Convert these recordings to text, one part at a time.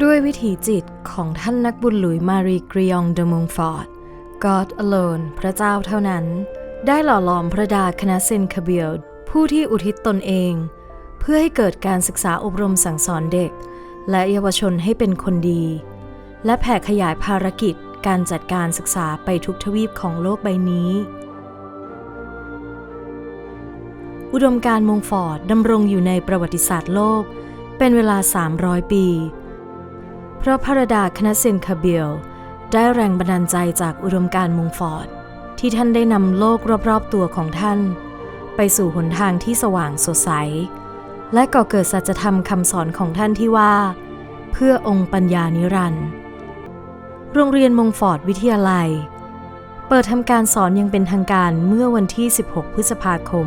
ด้วยวิถีจิตของท่านนักบุญหลุยมารีกริองเดมงฟอร์ด God alone พระเจ้าเท่านั้น ได้หล่อหลอมพระดาคณะเซนคาเบียลผู้ที่อุทิศตนเอง เพื่อให้เกิดการศึกษาอบรมสั่งสอนเด็ก และเยาวชนให้เป็นคนดี และแผ่ขยายภารกิจการจัดการศึกษาไปทุกทวีปของโลกใบนี้ อุดมการมงฟอร์ดดำรงอยู่ในประวัติศาสตร์โลก เป็นเวลา 300 ปี พราะพระดาคณะเซนคาเบียลได้แรงบันดาลใจจากอุดมการมงฟอร์ด ที่ท่านได้นำโลกรอบๆตัวของท่าน ไปสู่หนทางที่สว่างสดใส และก่อเกิดสัจธรรมคำสอนของท่านที่ว่า เพื่อองค์ปัญญานิรันดร์โรงเรียนมงฟอร์ดวิทยาลัย เปิดทำการสอนยังเป็นทางการเมื่อวันที่ 16 พฤษภาคม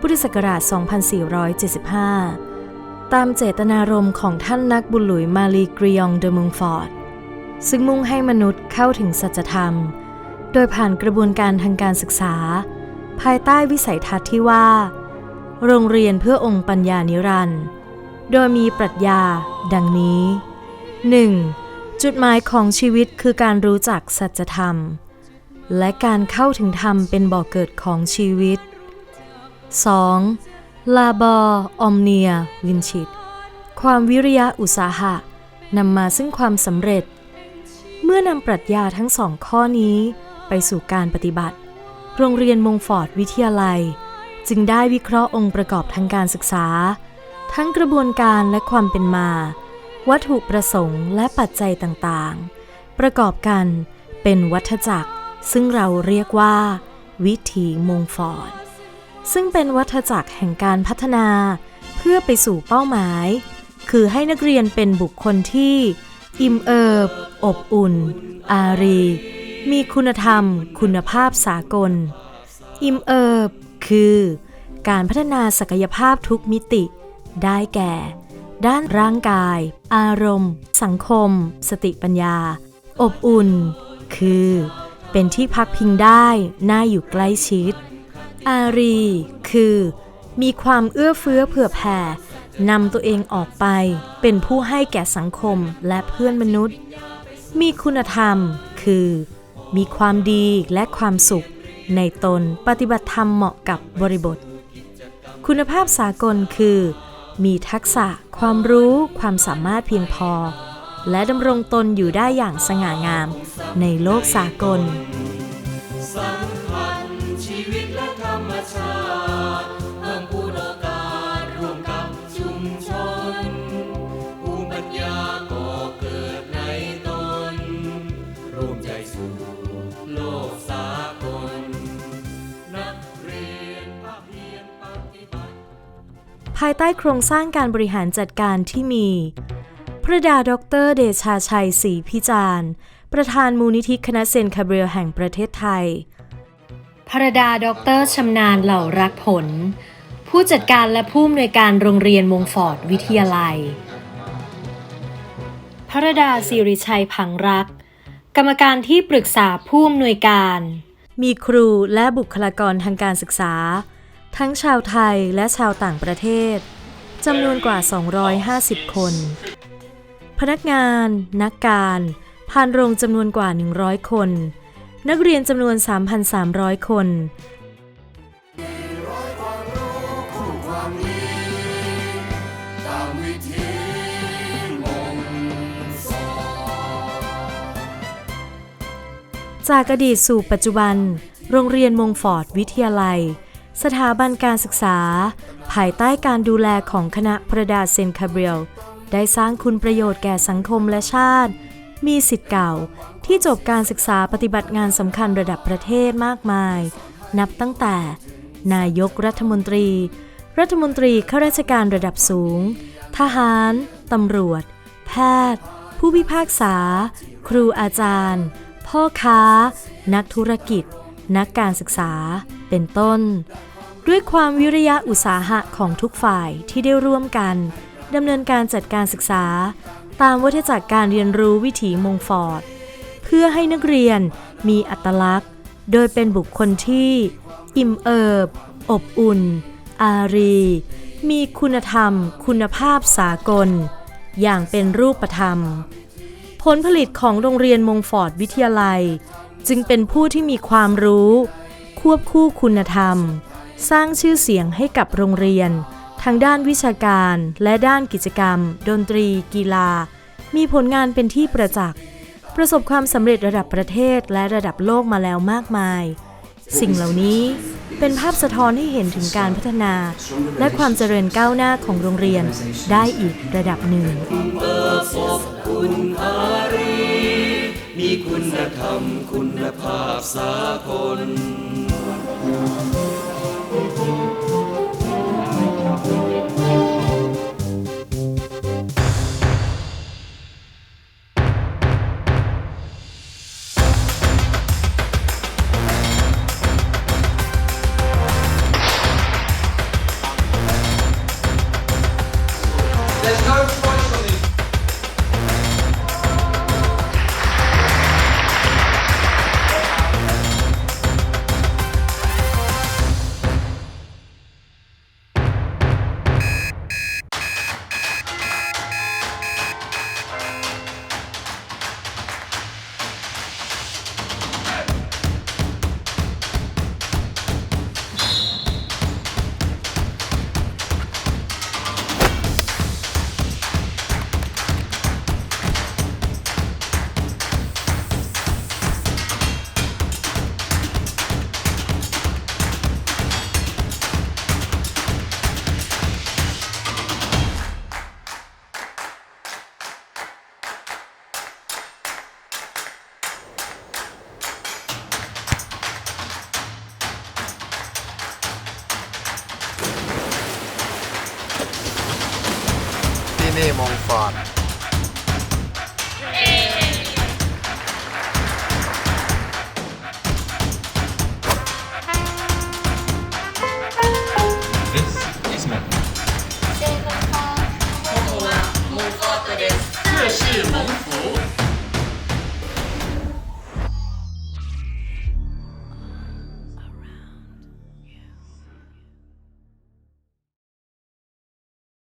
พุทธศักราช 2475 ตามเจตนารมณ์ของท่านนักบุญหลุยมาลีกริยองเดมงฟอร์ด ซึ่งมุ่งให้มนุษย์เข้าถึงสัจธรรม โดยผ่านกระบวนการทางการศึกษา ภายใต้วิสัยทัศน์ที่ว่า โรงเรียนเพื่อองค์ปัญญานิรันด์โดยมีปรัชญา ดังนี้ 1. จุดหมายของชีวิตคือการรู้จักสัจธรรม และการเข้าถึงธรรมเป็นบ่อกเกิดของชีวิต 2. ลาบออมเนีย วินชิต ความวิริยะอุตสาหะนำมาซึ่งความสำเร็จ เมื่อนำปรัชญาทั้งสองข้อนี้ไปสู่การปฏิบัติ โรงเรียนมงฟอร์ดวิทยาลัย จึงได้วิเคราะห์องค์ประกอบทางการศึกษา ทั้งกระบวนการและความเป็นมา วัตถุประสงค์และปัจจัยต่างๆ ประกอบกันเป็นวัฏจักร ซึ่งเราเรียกว่า วิถีมงฟอร์ด ซึ่งเป็นวัฏจักรแห่งการพัฒนา เพื่อไปสู่เป้าหมาย คือให้นักเรียนเป็นบุคคลที่ อิ่มเอิบ อบอุ่น อารี มีคุณธรรม คุณภาพสากล อิ่มเอิบ คือ การพัฒนาศักยภาพทุกมิติ ได้แก่ ด้านร่างกาย อารมณ์ สังคม สติปัญญา อบอุ่น คือ เป็นที่พักพิงได้ น่าอยู่ใกล้ชิด อารี คือ มีความเอื้อเฟื้อเผื่อแผ่นำตัวเองออกไปเป็นผู้ให้แก่สังคมและเพื่อนมนุษย์ มีคุณธรรม คือ มีความดีและความสุข ในตนปฏิบัติธรรมเหมาะกับบริบท คุณภาพสากลคือ มีทักษะ ความรู้ ความสามารถเพียงพอ และดำรงตนอยู่ได้อย่างสง่างามในโลกสากล ชีวิตและธรรมชาติเพิ่มพูนโอกาสร่วมกับชุมชนภูมิปัญญาก่อเกิดในตน ร่วมใจสู่โลกสากลนักเรียนภาคเพียรปฏิบัติ ภายใต้โครงสร้างการบริหารจัดการที่มีพระดาดรเดชาชัยศรีพิจารณ์ ประธานมูลนิธิคณะเซนคาเบรียลแห่งประเทศไทย พระดาดอกเตอรชำนาญเหล่ารักผล ผู้จัดการและผู้อำนวยการโรงเรียนมงฟอร์ดวิทยาลัยพระดาสิริชัยพังรัก กรรมการที่ปรึกษาผู้อำนวยการ มีครูและบุคลากรทางการศึกษา ทั้งชาวไทยและชาวต่างประเทศจำนวนกว่า 250 คน พนักงาน นักการพานโรงจำนวนกว่า 100 คน นักเรียนจำนวน 3,300 คน จากอดีตสู่ปัจจุบัน โรงเรียนมงฟอร์ดวิทยาลัย สถาบันการศึกษา ภายใต้การดูแลของคณะพระดาเซนคาเบรียลได้สร้างคุณประโยชน์แก่สังคมและชาติ มีสิทธิ์เก่าที่จบการศึกษาปฏิบัติงานสำคัญระดับประเทศมากมาย นับตั้งแต่ นายกรัฐมนตรี รัฐมนตรีข้าราชการระดับสูง ทหาร ตำรวจ แพทย์ ผู้พิพากษา ครูอาจารย์ พ่อค้า นักธุรกิจ นักการศึกษา เป็นต้น ด้วยความวิริยะอุตสาหะของทุกฝ่ายที่ได้ร่วมกันดำเนินการจัดการศึกษา ตามวัฏจักรการเรียนรู้วิถีมงฟอร์ด เพื่อให้นักเรียนมีอัตลักษณ์ โดยเป็นบุคคลที่ อิ่มเอิบ อบอุ่น อารี มีคุณธรรม คุณภาพสากล อย่างเป็นรูปธรรม ผลผลิตของโรงเรียนมงฟอร์ดวิทยาลัย จึงเป็นผู้ที่มีความรู้ ควบคู่คุณธรรม สร้างชื่อเสียงให้กับโรงเรียน ทั้งด้านวิชาการและด้านกิจกรรม ดนตรี กีฬา มีผลงานเป็นที่ประจักษ์ ประสบความสำเร็จระดับประเทศและระดับโลกมาแล้วมากมาย สิ่งเหล่านี้เป็นภาพสะท้อนให้เห็นถึงการพัฒนา และความเจริญก้าวหน้าของโรงเรียนได้อีกระดับหนึ่งมีคุณธรรมคุณภาพสากล 内蒙古。这是蒙古。